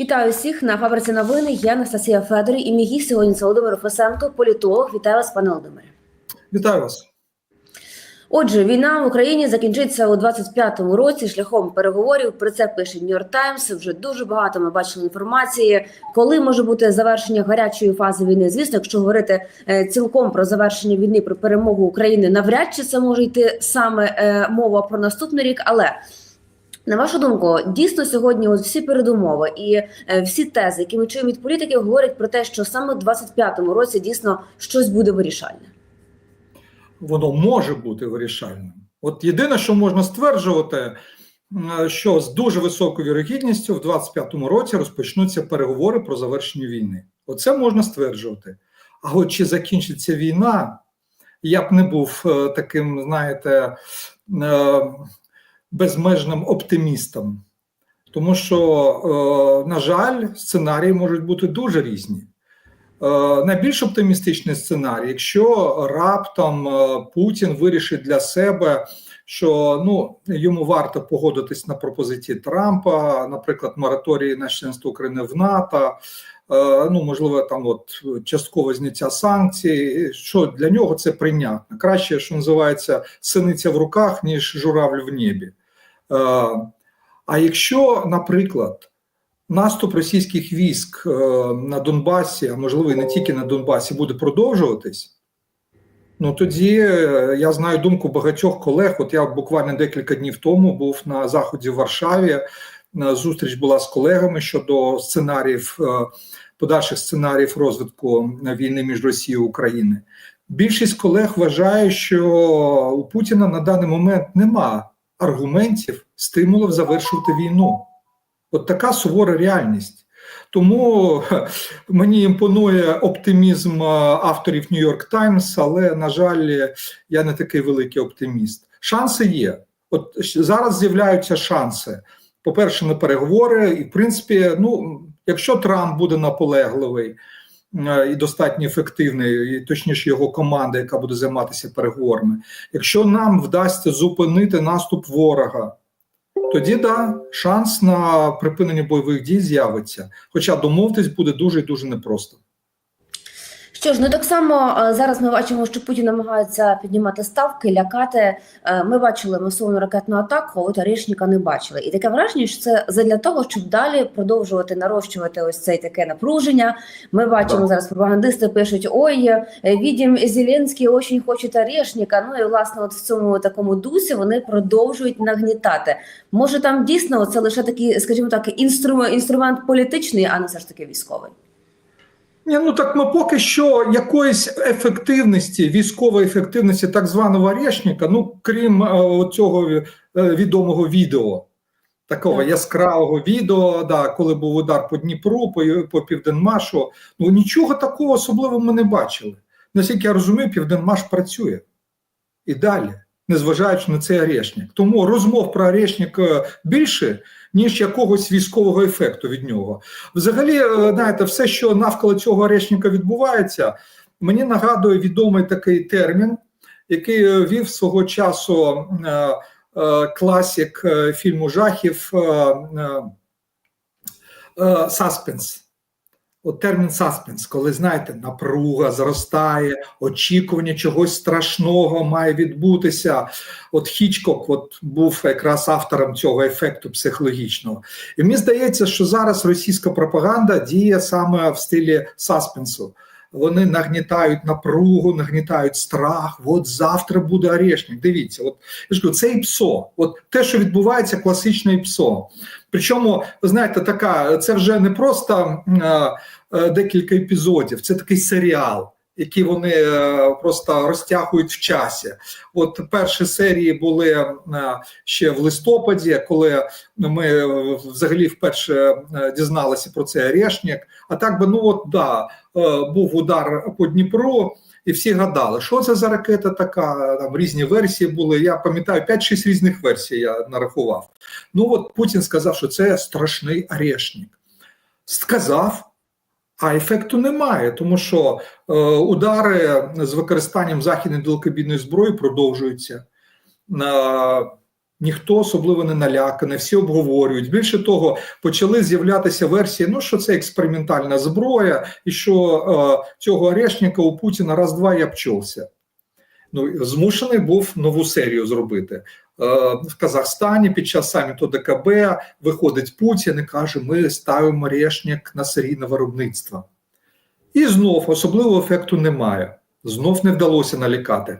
Вітаю всіх на фабриці новини. Я Анастасія Федорі і мій гість сьогодні це Володимир Фесенко, політолог. Вітаю вас, пане Володимире. Вітаю вас. Отже, війна в Україні закінчиться у 25-му році шляхом переговорів. Про це пише Нью-Йорк Таймс. Вже дуже багато ми бачили інформації, коли може бути завершення гарячої фази війни. Звісно, якщо говорити е, цілком про завершення війни, про перемогу України, навряд чи це може йти саме е, мова про наступний рік, але. На вашу думку, дійсно сьогодні от всі передумови і е, всі тези, які ми чуємо від політиків, говорять про те, що саме в 25-му році дійсно щось буде вирішальне. Воно може бути вирішальним. От єдине, що можна стверджувати, е, що з дуже високою вірогідністю в 25-му році розпочнуться переговори про завершення війни. Оце можна стверджувати. А от чи закінчиться війна, я б не був е, таким, знаєте, безмежним оптимістом. Тому що, на жаль, сценарії можуть бути дуже різні. Найбільш оптимістичний сценарій, якщо раптом Путін вирішить для себе, що ну йому варто погодитись на пропозиції Трампа, наприклад, мораторії на членство України в НАТО, ну можливо, там от часткове зняття санкцій, що для нього це прийнятно. Краще, що називається синиця в руках, ніж журавль в небі. А якщо, наприклад, наступ російських військ на Донбасі, а можливо і не тільки на Донбасі, буде продовжуватись, ну тоді я знаю думку багатьох колег. От я буквально декілька днів тому був на заході в Варшаві. Зустріч була з колегами щодо сценаріїв, подальших сценаріїв розвитку війни між Росією і Україною. Більшість колег вважає, що у Путіна на даний момент нема аргументів, стимулів завершувати війну. От така сувора реальність. Тому мені імпонує оптимізм авторів Нью-Йорк Таймс, але, на жаль, я не такий великий оптиміст. Шанси є. От зараз з'являються шанси. По-перше, на переговори, і в принципі, ну якщо Трамп буде наполегливий і достатньо ефективний, точніше його команда, яка буде займатися переговорами, якщо нам вдасться зупинити наступ ворога. Тоді да, шанс на припинення бойових дій з'явиться. Хоча домовитись буде дуже і дуже непросто. Що ж, ну так само зараз ми бачимо, що Путін намагається піднімати ставки, лякати. Ми бачили масовну ракетну атаку, от Орешника не бачили. І таке враження, що це задля того, щоб далі продовжувати нарощувати ось це таке напруження. Ми бачимо так. зараз. Пропагандисти пишуть: ой, відім Зеленський дуже хоче Орешника. Ну і власне, от в цьому такому дусі вони продовжують нагнітати. Може, там дійсно це лише такий, скажімо так, інструмент, інструмент політичний, а не все ж таки військовий. Ні, ну так ми поки що якоїсь ефективності, військової ефективності так званого Орешника, ну крім е, цього е, відомого відео, такого яскравого відео, да, коли був удар по Дніпру, по, по Південмашу, ну нічого такого особливого ми не бачили. Наскільки я розумію, Південмаш працює і далі, незважаючи на цей Орешник. Тому розмов про Орешник більше ніж якогось військового ефекту від нього. Взагалі, знаєте, все, що навколо цього орешника відбувається, мені нагадує відомий такий термін, який вів свого часу е, е, класик фільму жахів е, Саспенс. От термін саспенс, коли знаєте, напруга зростає, очікування чогось страшного має відбутися. От Хічкок от був якраз автором цього ефекту психологічного. І мені здається, що зараз російська пропаганда діє саме в стилі саспенсу. Вони нагнітають напругу, нагнітають страх. От завтра буде орешник. Дивіться, от я ж кажу, це ІПСО. От те, що відбувається, класичне ІПСО. Причому, ви знаєте, така це вже не просто е, е, декілька епізодів, це такий серіал. Які вони е, просто розтягують в часі. От перші серії були е, ще в листопаді, коли ми взагалі вперше дізналися про цей Орешник. А так би ну от да, був удар по Дніпру, і всі гадали, що це за ракета така. Там різні версії були. Я пам'ятаю 5-6 різних версій. Я нарахував. Ну от Путін сказав, що це страшний Орешник. Сказав. А ефекту немає, тому що е, удари з використанням західної далекобійної зброї продовжуються. Е, Ніхто особливо не наляканий, всі обговорюють. Більше того, почали з'являтися версії, ну що це експериментальна зброя, і що е, цього орешника у Путіна раз-два і обчовся. Ну, змушений був нову серію зробити. Е, в Казахстані під час саміту ДКБ виходить Путін і каже: ми ставимо орешник на серійне виробництво. І знов особливого ефекту немає. Знов не вдалося налякати.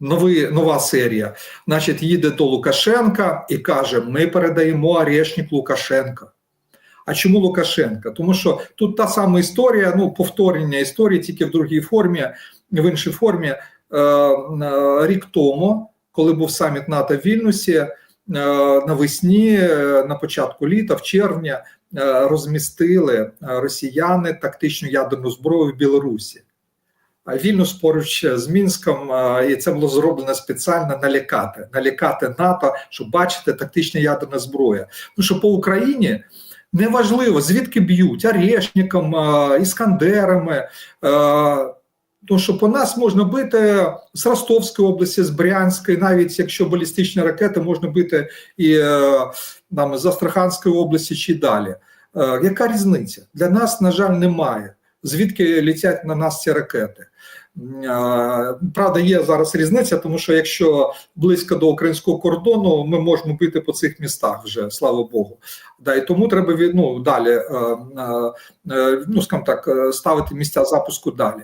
Новий, нова серія. Значить, їде до Лукашенка і каже: Ми передаємо орешник Лукашенка. А чому Лукашенка? Тому що тут та сама історія, ну повторення історії, тільки в другій формі, в іншій формі. Е, е, рік тому, коли був саміт НАТО в Вільнюсі, е, навесні, на початку літа, в червні, е, розмістили росіяни тактичну ядерну зброю в Білорусі. Вільнюс поруч з Мінськом, е, і це було зроблено спеціально налякати, налякати НАТО, щоб бачити тактична ядерна зброя. Тому що по Україні неважливо, звідки б'ють Орешником, е, іскандерами. е, тому що по нас можна бити з Ростовської області, з Брянської, навіть якщо балістичні ракети можна бити і е, там, з Астраханської області чи далі. Е, Яка різниця? Для нас, на жаль, немає. Звідки літять на нас ці ракети? Правда, є зараз різниця, тому що якщо близько до українського кордону, ми можемо бити по цих містах вже, слава Богу. Да, і тому треба від, ну, далі, е, е, е, ну скажімо так, ставити місця запуску далі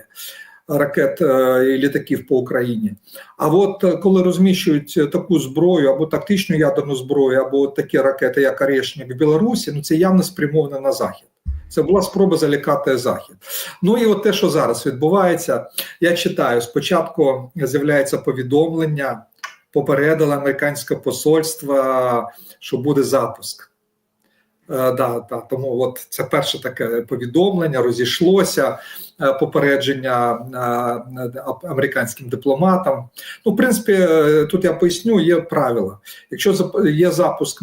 ракет і літаків по Україні. А от коли розміщують таку зброю або тактичну ядерну зброю, або такі ракети, як Орешник в Білорусі, ну це явно спрямовано на захід. Це була спроба залякати захід. Ну і от те, що зараз відбувається, я читаю: спочатку з'являється повідомлення, попередило американське посольство, що буде запуск. Е, да, да, тому от це перше таке повідомлення, розійшлося е, попередження е, американським дипломатам. Ну, в принципі, е, тут я поясню, є правила. Якщо є запуск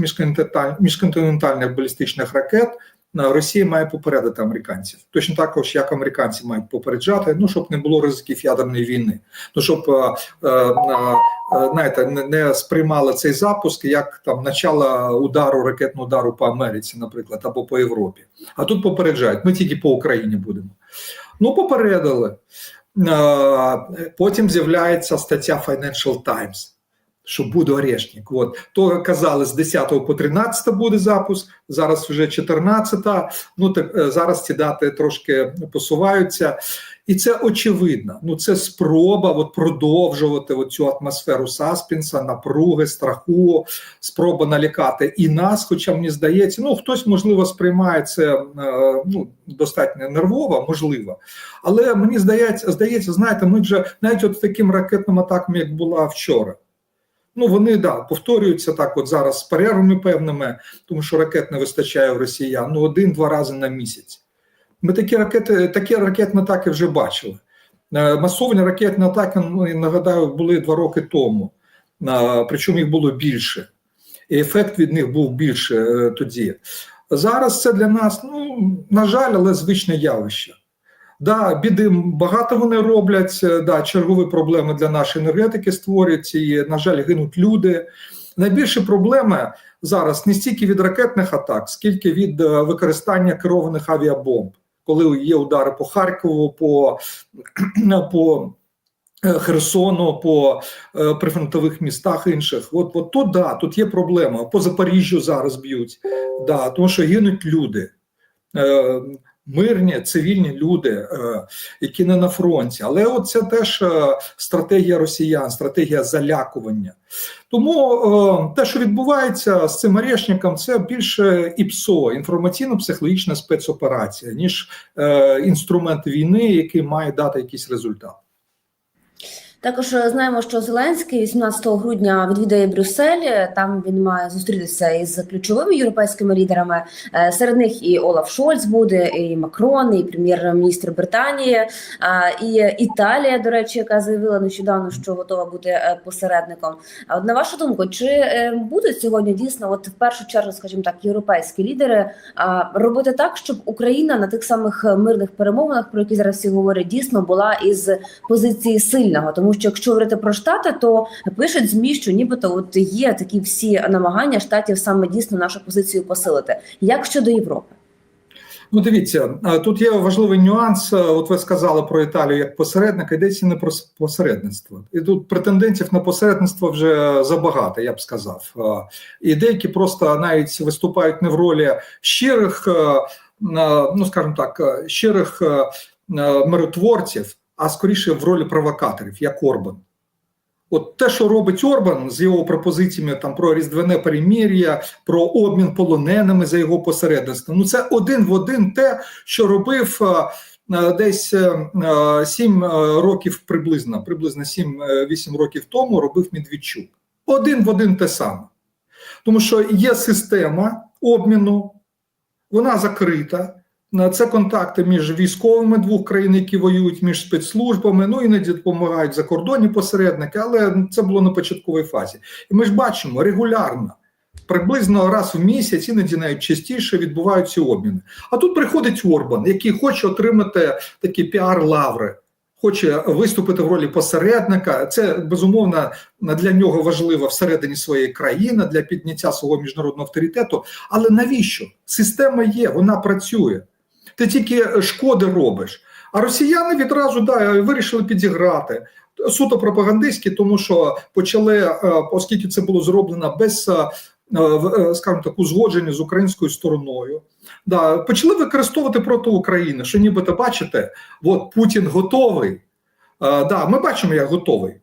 міжконтинентальних балістичних ракет, е, Росія має попередити американців. Точно також, як американці мають попереджати, ну щоб не було ризиків ядерної війни. Ну щоб е, е, е, знаєте, не, сприймали цей запуск як там начало удару, ракетного удару по Америці, наприклад, або по Європі. А тут попереджають, ми тільки по Україні будемо. Ну, попередили. Е, Потім з'являється стаття Financial Times. Що буде орешник. От то казали, з 10 по 13 буде запуск, зараз вже 14. Ну так е, зараз ці дати трошки посуваються, і це очевидно. Ну це спроба от продовжувати цю атмосферу саспінса, напруги, страху, спроба налякати і нас. Хоча мені здається, ну хтось можливо сприймає це е, ну достатньо нервово, можливо. Але мені здається, здається, знаєте, ми вже навіть от таким ракетним атакам, як була вчора. Ну, вони да повторюються так, от зараз з перервами певними, тому що ракет не вистачає в росіян ну один-два рази на місяць. Ми такі ракети, такі ракетні атаки вже бачили. Е, Масовані ракетні атаки, ну, нагадаю, були два роки тому, причому їх було більше, і ефект від них був більше е, тоді. Зараз це для нас, ну на жаль, але звичне явище. Да, біди багато вони роблять. е, Да, чергові проблеми для нашої енергетики створюють і, на жаль, гинуть люди. Найбільші проблеми зараз не стільки від ракетних атак, скільки від е, використання керованих авіабомб, коли є удари по Харкову, по, по е, Херсону, по прифронтових містах інших. От, от тут да, тут є проблема. По Запоріжжю зараз б'ють, да, тому що гинуть люди. Мирні цивільні люди, е, які не на фронті, але це теж е, стратегія росіян, стратегія залякування. Тому е, те, що відбувається з цим орешником, це більше ІПСО, інформаційно-психологічна спецоперація, ніж інструмент війни, який має дати якийсь результат. Також е, знаємо, що Зеленський 18 грудня відвідає Брюссель. Там він має зустрітися із ключовими європейськими лідерами. Е, Серед них і Олаф Шольц буде, і Макрон, і прем'єр-міністр Британії, е, і Італія, до речі, яка заявила нещодавно, що готова бути е, посередником. А от на вашу думку, чи е, будуть сьогодні дійсно, от в першу чергу, скажімо так, європейські лідери робити так, щоб Україна на тих самих мирних перемовинах, про які зараз всі говорять, дійсно була із позиції сильного, тому Що якщо говорити про штати, то пишуть змі, що нібито от є такі всі намагання штатів саме дійсно нашу позицію посилити. Як щодо Європи? Ну, дивіться, тут є важливий нюанс. От ви сказали про Італію як посередника, йдеться не про посередництво. І тут претендентів на посередництво вже забагато, я б сказав. І деякі просто навіть виступають не в ролі щирих, ну скажімо так, щирих миротворців, а скоріше в ролі провокаторів, як Орбан. От те, що робить Орбан з його пропозиціями там про різдвяне перемір'я, про обмін полоненими за його посередництвом, ну це один в один те, що робив е, е, десь е, сім років приблизно, приблизно 7-8 років тому робив Медведчук. Один в один те саме. Тому що є система обміну, вона закрита. Це контакти між військовими двох країн, які воюють між спецслужбами. Ну іноді допомагають закордонні посередники, але це було на початковій фазі. І ми ж бачимо регулярно, приблизно раз в місяць, іноді навіть частіше відбуваються обміни. А тут приходить Орбан, який хоче отримати такі піар-лаври. Хоче виступити в ролі посередника. Це безумовно для нього важливо всередині своєї країни для підняття свого міжнародного авторитету. Але навіщо? Система є, вона працює. Ти тільки шкоди робиш. А росіяни відразу да, вирішили підіграти суто пропагандистські, тому що почали, е, оскільки це було зроблено без, е, е, скажімо так, узгодження з українською стороною, да, почали використовувати проти України, що нібито бачите, от Путін готовий. Да, ми бачимо, як готовий.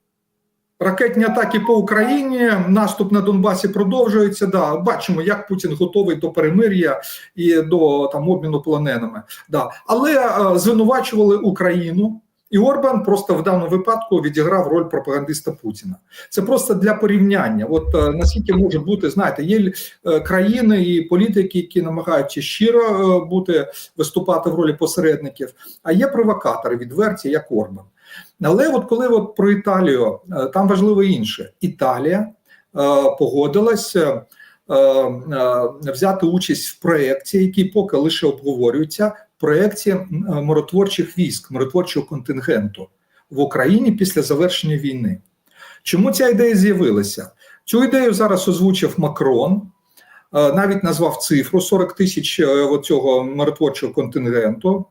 Ракетні атаки по Україні, наступ на Донбасі продовжується. Да, бачимо, як Путін готовий до перемир'я і до там обміну полоненими. Да. Але е, звинувачували Україну, і Орбан просто в даному випадку відіграв роль пропагандиста Путіна. Це просто для порівняння. От е, наскільки може бути, знаєте, є е, країни і політики, які намагаються щиро е, бути виступати в ролі посередників, а є провокатори відверті, як Орбан. Але от коли от про Італію, е, там важливо інше. Італія е, погодилася е, взяти участь в проєкті, який поки лише обговорюється, проєкті миротворчих військ, миротворчого контингенту в Україні після завершення війни. Чому ця ідея з'явилася? Цю ідею зараз озвучив Макрон. Навіть назвав цифру 40 тисяч цього миротворчого контингенту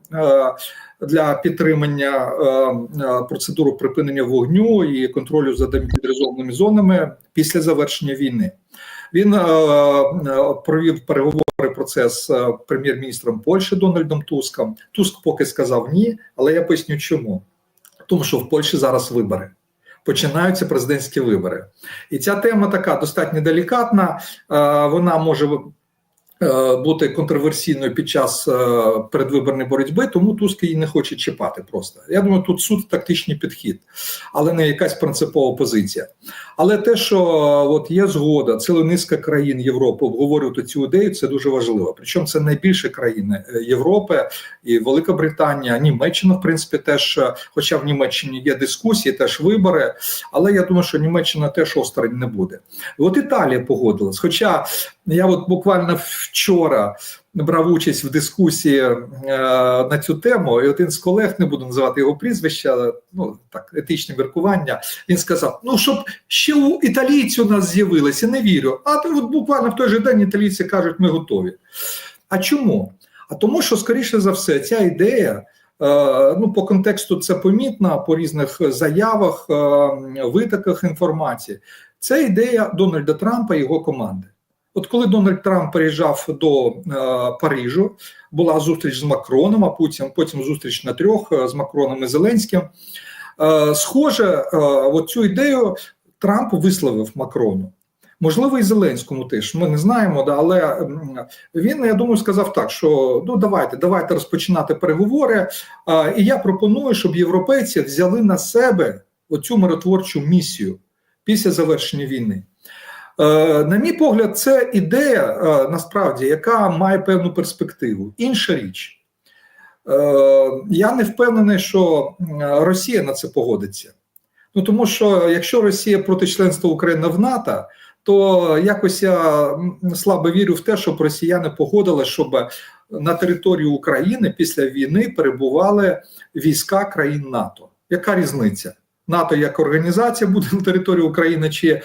для підтримання е, е, процедури припинення вогню і контролю за демілітаризованими зонами після завершення війни. Він е, провів переговори про це з прем'єр-міністром Польщі Дональдом Туском. Туск поки сказав ні, але я поясню чому. Тому що в Польщі зараз вибори. Починаються президентські вибори, і ця тема така достатньо делікатна. Вона може бути контроверсійною під час е, передвиборної боротьби, тому Туск її не хоче чіпати. Просто я думаю, тут суд тактичний підхід, але не якась принципова позиція. Але те, що е, от є згода, ціла низка країн Європи обговорювати цю ідею, це дуже важливо. Причому це найбільше країни е, Європи і Велика Британія, Німеччина, в принципі, теж, е, хоча в Німеччині є дискусії, теж вибори. Але я думаю, що Німеччина теж осторонь не буде. От Італія погодилась. Хоча я от буквально вчора брав участь в дискусії е, на цю тему, і один з колег не буду називати його прізвища, ну так етичне міркування. Він сказав: ну щоб ще у італійці у нас з'явилися, не вірю. А от буквально в той же день італійці кажуть, ми готові. А чому? А тому, що скоріше за все, ця ідея. е, Ну, по контексту це помітно по різних заявах, е, витоках інформації. Це ідея Дональда Трампа і його команди. От коли Дональд Трамп приїжджав до е, Парижу, була зустріч з Макроном, а потім, потім зустріч на трьох е, з Макроном і Зеленським. Е, схоже, е, от цю ідею Трамп висловив Макрону. Можливо, і Зеленському теж ми не знаємо, да, але він, я думаю, сказав так: що ну давайте, давайте розпочинати переговори. е, І я пропоную, щоб європейці взяли на себе оцю миротворчу місію після завершення війни. Е, На мій погляд, це ідея е, насправді, яка має певну перспективу. Інша річ, е, я не впевнений, що Росія на це погодиться. Ну тому що якщо Росія проти членства України в НАТО, то якось я слабо вірю в те, щоб росіяни погодили, щоб на території України після війни перебували війська країн НАТО. Яка різниця? НАТО як організація буде на території України чи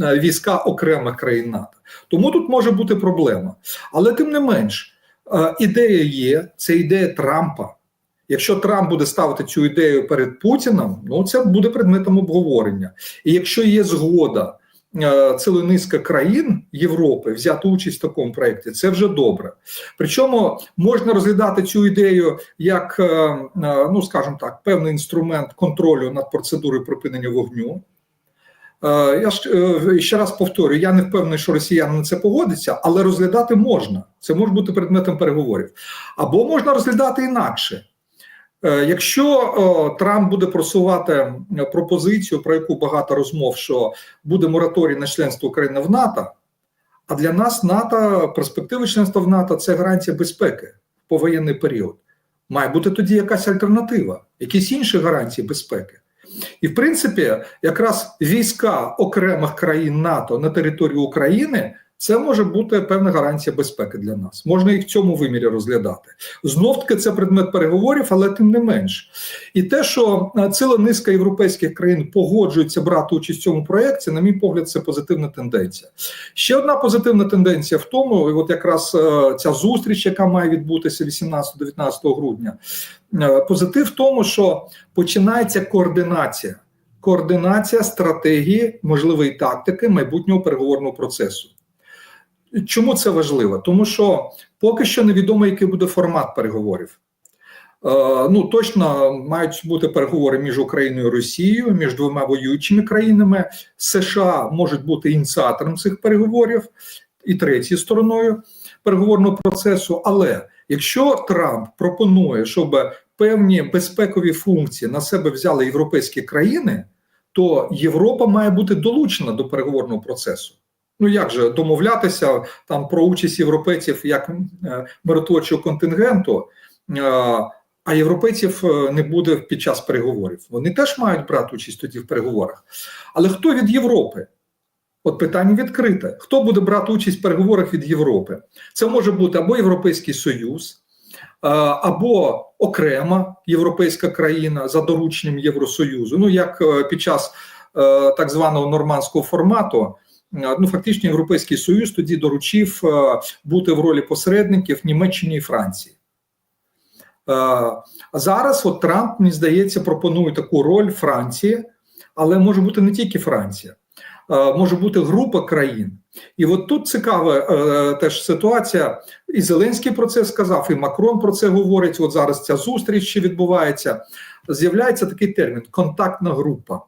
війська окремих країн НАТО. Тому тут може бути проблема. Але тим не менш, е, ідея є, це ідея Трампа. Якщо Трамп буде ставити цю ідею перед Путіним, ну це буде предметом обговорення. І якщо є згода е, цілої низка країн Європи взяти участь в такому проєкті, це вже добре. Причому можна розглядати цю ідею як, е, е, ну скажімо так, певний інструмент контролю над процедурою припинення вогню. Е, Я е, ще раз повторюю, я не впевнений, що росіяни на це погодяться, але розглядати можна. Це може бути предметом переговорів. Або можна розглядати інакше. Е, Якщо Трамп буде просувати пропозицію, про яку багато розмов, що буде мораторій на членство України в НАТО, а для нас НАТО, перспективи членства в НАТО це гарантія безпеки в повоєнний період. Має бути тоді якась альтернатива, якісь інші гарантії безпеки. І в принципі, якраз війська окремих країн НАТО на території України це може бути певна гарантія безпеки для нас. Можна і в цьому вимірі розглядати. Знов таки це предмет переговорів, але тим не менш. І те, що ціла низка європейських країн погоджується брати участь в цьому проєкті, на мій погляд, це позитивна тенденція. Ще одна позитивна тенденція в тому, і от якраз е, ця зустріч, яка має відбутися 18-19 грудня, е, позитив в тому, що починається координація. Координація стратегії, можливої тактики майбутнього переговорного процесу. Чому це важливо? Тому що поки що невідомо, який буде формат переговорів. Е, ну точно мають бути переговори між Україною і Росією, між двома воюючими країнами. США можуть бути ініціатором цих переговорів і третьою стороною переговорного процесу. Але якщо Трамп пропонує, щоб певні безпекові функції на себе взяли європейські країни, то Європа має бути долучена до переговорного процесу. Ну як же домовлятися там про участь європейців як е, миротворчого контингенту, е, а європейців е, не буде під час переговорів. Вони теж мають брати участь тоді в переговорах. Але хто від Європи? От питання відкрите: хто буде брати участь в переговорах від Європи? Це може бути або Європейський Союз, або окрема європейська країна за дорученням Євросоюзу. Ну як під час так званого нормандського формату. Е, Ну, фактично, Європейський Союз тоді доручив е, бути в ролі посередників Німеччині і Франції. Е, Зараз от Трамп, мені здається, пропонує таку роль Франції, але може бути не тільки Франція, може бути група країн. І от тут цікава теж ситуація. І Зеленський про це сказав, і Макрон про це говорить. От зараз ця зустріч ще відбувається. З'являється такий термін контактна група.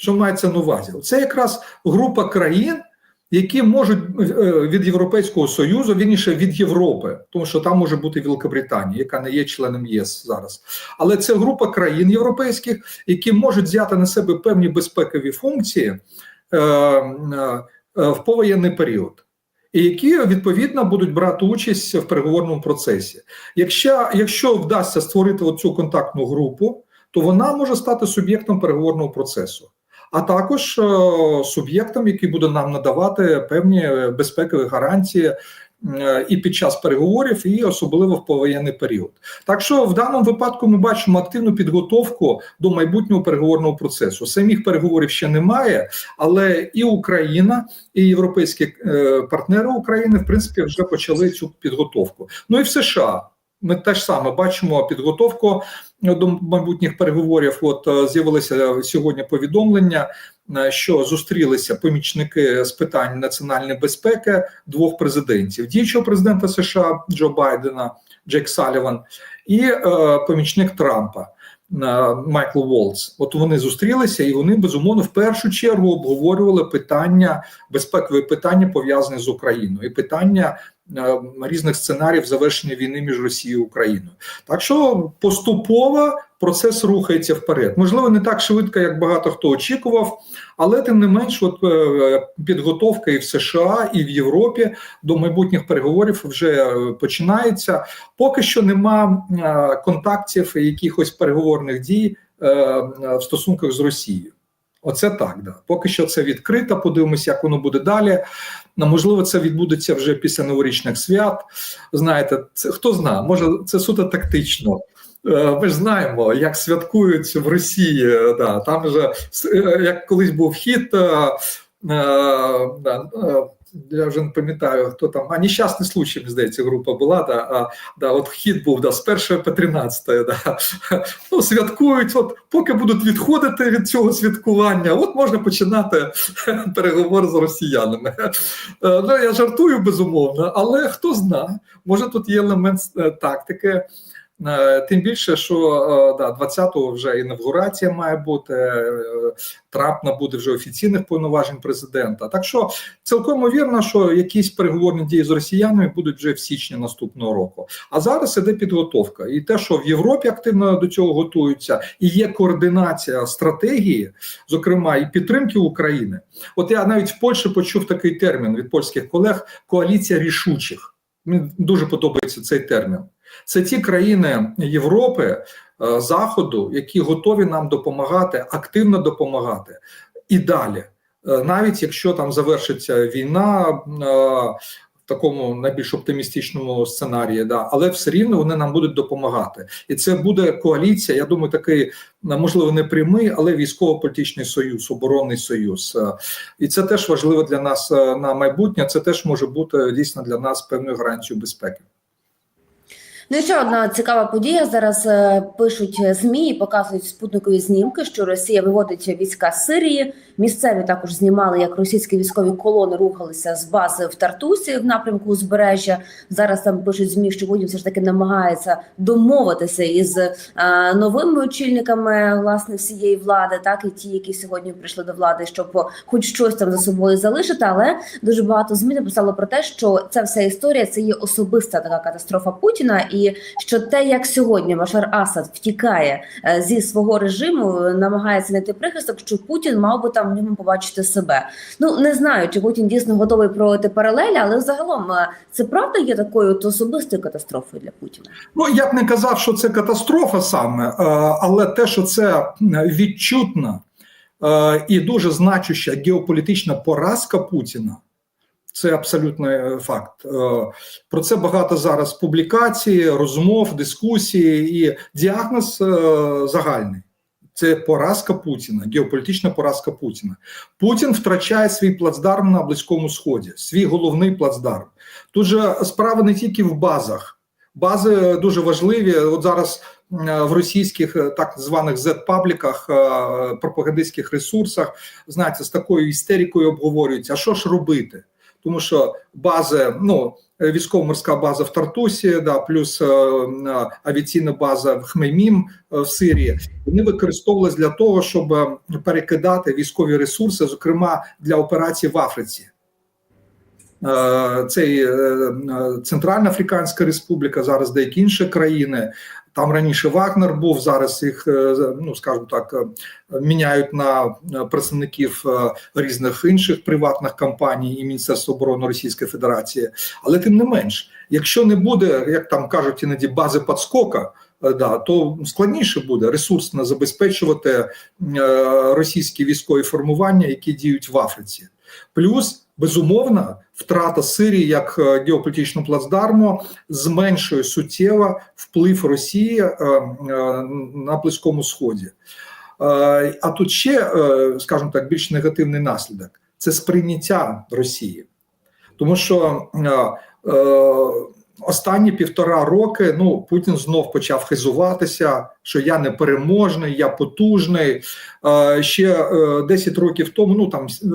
Що мається на увазі? Це якраз група країн, які можуть е, від Європейського Союзу, вірніше від Європи, тому що там може бути Великобританія, яка не є членом ЄС зараз. Але це група країн європейських, які можуть взяти на себе певні безпекові функції е, е, в повоєнний період. І які відповідно будуть брати участь в переговорному процесі. Якщо якщо вдасться створити оцю контактну групу, то вона може стати суб'єктом переговорного процесу а також е, суб'єктом, який буде нам надавати певні безпекові гарантії. е, І під час переговорів, і особливо в повоєнний період, так що в даному випадку ми бачимо активну підготовку до майбутнього переговорного процесу. Самих переговорів ще немає, але і Україна, і європейські е, партнери України в принципі вже почали цю підготовку. Ну і в США ми теж саме бачимо підготовку до майбутніх переговорів. От е, з'явилося сьогодні повідомлення, е, що зустрілися помічники з питань національної безпеки двох президентів: діючого президента США Джо Байдена, Джек Саліван, і е, помічник Трампа. е, Майкл Волц, от вони зустрілися, і вони безумовно в першу чергу обговорювали питання безпекові питання пов'язані з Україною і питання е, різних сценаріїв завершення війни між Росією і Україною. Так що поступово процес рухається вперед. Можливо, не так швидко, як багато хто очікував, але тим не менш, от е, підготовка і в США, і в Європі до майбутніх переговорів вже е, починається. Поки що нема е, контактів і якихось переговорних дій е, в стосунках з Росією. Оце так, да. Поки що це відкрито. Подивимося, як воно буде далі. Ну, можливо, це відбудеться вже після новорічних свят. Знаєте, це хто знає, може це суто тактично. Е, Ми ж знаємо, як святкують в Росії. е, Да, там же е, як колись був хід. е, е, я вже не пам'ятаю, хто там, а нещасний случай, мені здається, група була. Да, а, да, от хід був да, з 1 по 13. Да. Ну, святкують, от поки будуть відходити від цього святкування, от можна починати переговори з росіянами. Е, Ну, я жартую безумовно, але хто знає, може тут є елемент е, тактики. Е, Тим більше, що е, да, 20-го вже інавгурація має бути, е, Трамп набуде вже офіційних повноважень президента. Так що цілком ймовірно, що якісь переговорні дії з росіянами будуть вже в січні наступного року. А зараз іде підготовка, і те, що в Європі активно до цього готуються, і є координація стратегії, зокрема і підтримки України. От я навіть в Польщі почув такий термін від польських колег: коаліція рішучих. Мені дуже подобається цей термін. Це ті країни Європи, е, Заходу, які готові нам допомагати, активно допомагати і далі. Е, Навіть якщо там завершиться війна е, в такому найбільш оптимістичному сценарії, да, але все рівно вони нам будуть допомагати. І це буде коаліція. Я думаю, такий можливо не прямий, але військово-політичний союз, оборонний союз. І це теж важливо для нас на майбутнє. Це теж може бути дійсно для нас певною гарантією безпеки. Ну і ще одна цікава подія. Зараз е, пишуть змі і показують спутникові знімки, що Росія виводить війська з Сирії. Місцеві також знімали, як російські військові колони рухалися з бази в Тартусі в напрямку узбережжя. Зараз там пишуть змі, що Путін все ж таки намагається домовитися із е, новими очільниками власне всієї влади, так і ті, які сьогодні прийшли до влади, щоб хоч щось там за собою залишити. Але дуже багато змі написало про те, що ця вся історія це є особиста така катастрофа Путіна, і що те, як сьогодні Башар Асад втікає е, зі свого режиму, намагається знайти прихисток, що Путін мав би там в ньому побачити себе. Ну не знаю, чи Путін дійсно готовий проводити паралелі, але загалом е, це правда є такою от особистою катастрофою для Путіна. Ну я б не казав, що це катастрофа саме, е, але те, що це відчутна е, і дуже значуща геополітична поразка Путіна. Це абсолютний факт. Е, Про це багато зараз публікацій, розмов, дискусії, і діагноз е, загальний. Це поразка Путіна, геополітична поразка Путіна. Путін втрачає свій плацдарм на Близькому Сході, свій головний плацдарм. Тут же справа не тільки в базах. Бази дуже важливі. От зараз е, в російських е, так званих Z-пабліках, е, пропагандистських ресурсах, знаєте, з такою істерикою обговорюється, а що ж робити? Тому що бази, ну військово-морська база в Тартусі, да, плюс е, авіаційна база в Хмеймім е, в Сирії, вони використовувалися для того, щоб е, перекидати військові ресурси, зокрема для операцій в Африці. Е, Цей е, Центральна Африканська Республіка, зараз деякі інші країни. Там раніше Вагнер був, зараз їх, е, ну скажімо так, е, міняють на е, представників різних інших приватних компаній і Міністерства оборони Російської Федерації. Але тим не менш, якщо не буде, як там кажуть іноді, бази підскока, е, да, то складніше буде ресурсно забезпечувати російські військові формування, які діють в Африці. Плюс безумовно втрата Сирії як е, геополітичного плацдарму зменшує суттєво вплив Росії е, е, на Близькому Сході. А тут ще, скажімо так, більш негативний наслідок це сприйняття Росії, тому що останні півтора роки ну Путін знов почав хизуватися, що я непереможний, я потужний. Е, Ще е, 10 років тому, ну там е,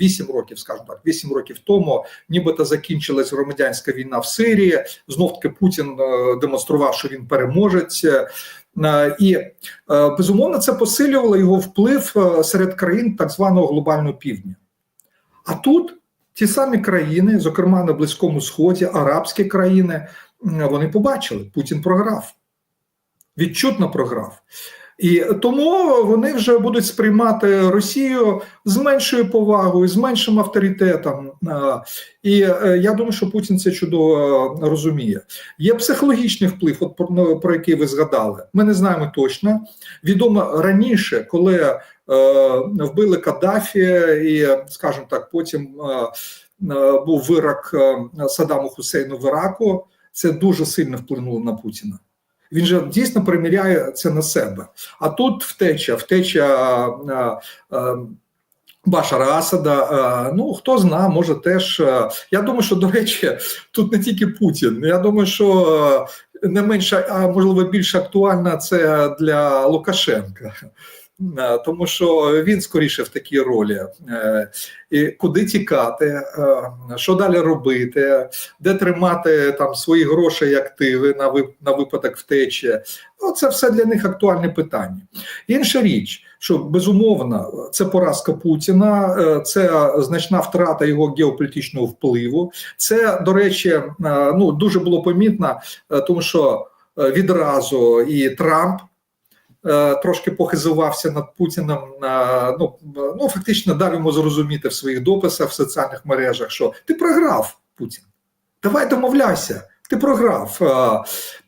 8 років, скажімо так, 8 років тому, нібито закінчилась громадянська війна в Сирії. Знов таки Путін е, демонстрував, що він переможець. Е, І безумовно це посилювало його вплив серед країн так званого глобального півдня. А тут ті самі країни, зокрема на Близькому Сході, арабські країни, вони побачили, Путін програв, відчутно програв. І тому вони вже будуть сприймати Росію з меншою повагою, з меншим авторитетом. Е, І е, я думаю, що Путін це чудово е, розуміє. Є психологічний вплив, от про який ви згадали. Ми не знаємо точно. Відомо раніше, коли вбили Каддафі, і, скажімо так, потім був вирок Саддаму Хусейну в Іраку. Це дуже сильно вплинуло на Путіна. Він же дійсно приміряє це на себе. А тут втеча, втеча Башара Асада. Ну хто зна, може теж. Я думаю, що до речі, тут не тільки Путін. Я думаю, що не менше, а можливо більш актуальна це для Лукашенка. Тому що він скоріше в такій ролі, і куди тікати, що далі робити, де тримати там свої гроші і активи на на випадок втечі. Ну, це все для них актуальне питання. Інша річ, що безумовно це поразка Путіна, це значна втрата його геополітичного впливу. Це, до речі, ну дуже було помітно, тому що відразу і Трамп. Трошки похизувався над Путіним, ну ну фактично дав йому зрозуміти в своїх дописах в соціальних мережах, що ти програв Путін. Давай домовляйся, ти програв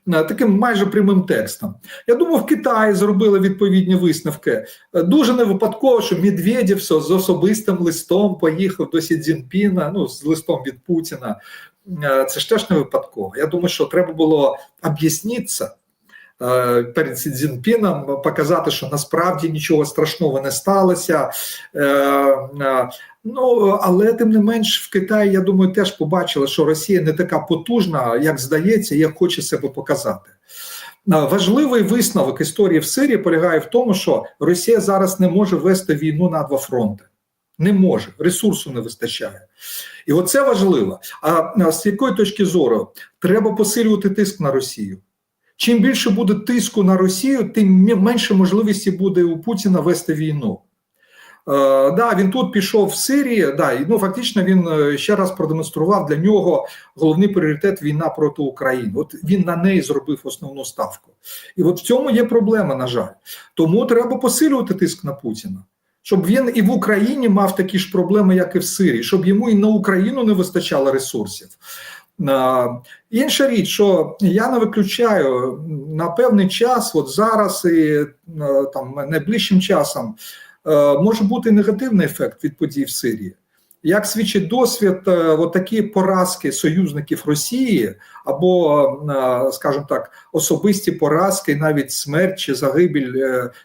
таким майже прямим текстом. Я думаю, в Китаї зробили відповідні висновки. Дуже не випадково, що Медведєв з особистим листом поїхав до Сі Цзіньпіна, ну з листом від Путіна. Це ж теж не випадково. Я думаю, що треба було об'яснитися. Перед Сі Цзіньпіном показати, що насправді нічого страшного не сталося. Ну але тим не менш в Китаї, я думаю, теж побачили, що Росія не така потужна, як здається, як хоче себе показати. Важливий висновок історії в Сирії полягає в тому, що Росія зараз не може вести війну на два фронти. Не може, ресурсу не вистачає. І оце важливо. А з якої точки зору треба посилювати тиск на Росію? Чим більше буде тиску на Росію, тим менше можливості буде у Путіна вести війну. Е, да, він тут пішов в Сирії. Да, і ну фактично він ще раз продемонстрував для нього головний пріоритет війна проти України. От він на неї зробив основну ставку. І от в цьому є проблема, на жаль. Тому треба посилювати тиск на Путіна. Щоб він і в Україні мав такі ж проблеми, як і в Сирії, щоб йому і на Україну не вистачало ресурсів. Інша річ, що я не виключаю на певний час, от зараз і там найближчим часом, може бути негативний ефект від подій в Сирії. Як свідчить досвід, от такі поразки союзників Росії, або, скажімо так, особисті поразки, навіть смерть чи загибель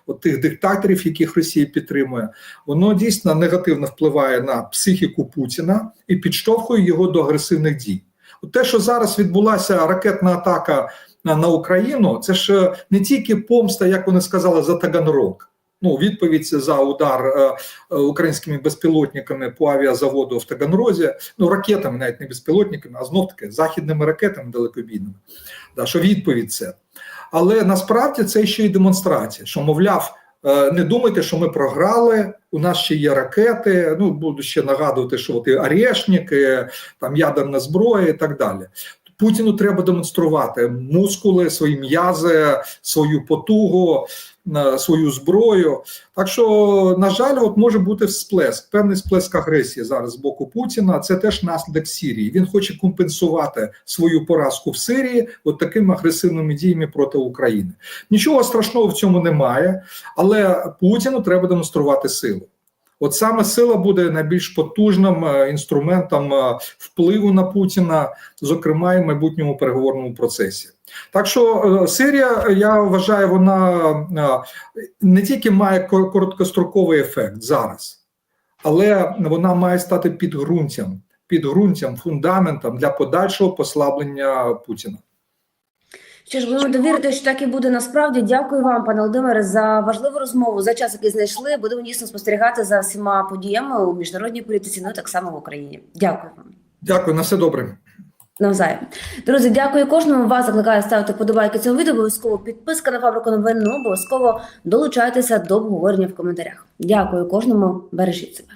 от тих диктаторів, яких Росія підтримує, воно дійсно негативно впливає на психіку Путіна і підштовхує його до агресивних дій. Те, що зараз відбулася ракетна атака на Україну, це ж не тільки помста, як вони сказали, за Таганрог. Ну, відповідь за удар е, українськими безпілотниками по авіазаводу в Таганрозі, ну ракетами, навіть не безпілотниками, а знов таки західними ракетами далекобійними. Да, що відповідь це. Але насправді це ще й демонстрація, що мовляв. Не думайте, що ми програли. У нас ще є ракети. Ну буду ще нагадувати, що от і Орешники, там ядерна зброя і так далі. Путіну треба демонструвати мускули, свої м'язи, свою потугу, свою зброю. Так що, на жаль, от може бути всплеск, певний сплеск агресії зараз з боку Путіна. Це теж наслідок Сирії. Він хоче компенсувати свою поразку в Сирії от такими агресивними діями проти України. Нічого страшного в цьому немає, але Путіну треба демонструвати силу. От саме сила буде найбільш потужним інструментом впливу на Путіна, зокрема і в майбутньому переговорному процесі. Так що Сирія, я вважаю, вона не тільки має короткостроковий ефект зараз, але вона має стати підґрунтям, підґрунтям, фундаментом для подальшого послаблення Путіна. Що ж, будемо довірити, що так і буде насправді. Дякую вам, пане Володимире, за важливу розмову, за час, який знайшли. Будемо дійсно спостерігати за всіма подіями у міжнародній політиці, ну так само в Україні. Дякую вам. Дякую, на все добре. Навзаєм. Друзі, дякую кожному. Вас закликаю ставити подобайки цьому відео. Обов'язково підписка на фабрику новин. Ну, обов'язково долучайтеся до обговорення в коментарях. Дякую кожному. Бережіть себе.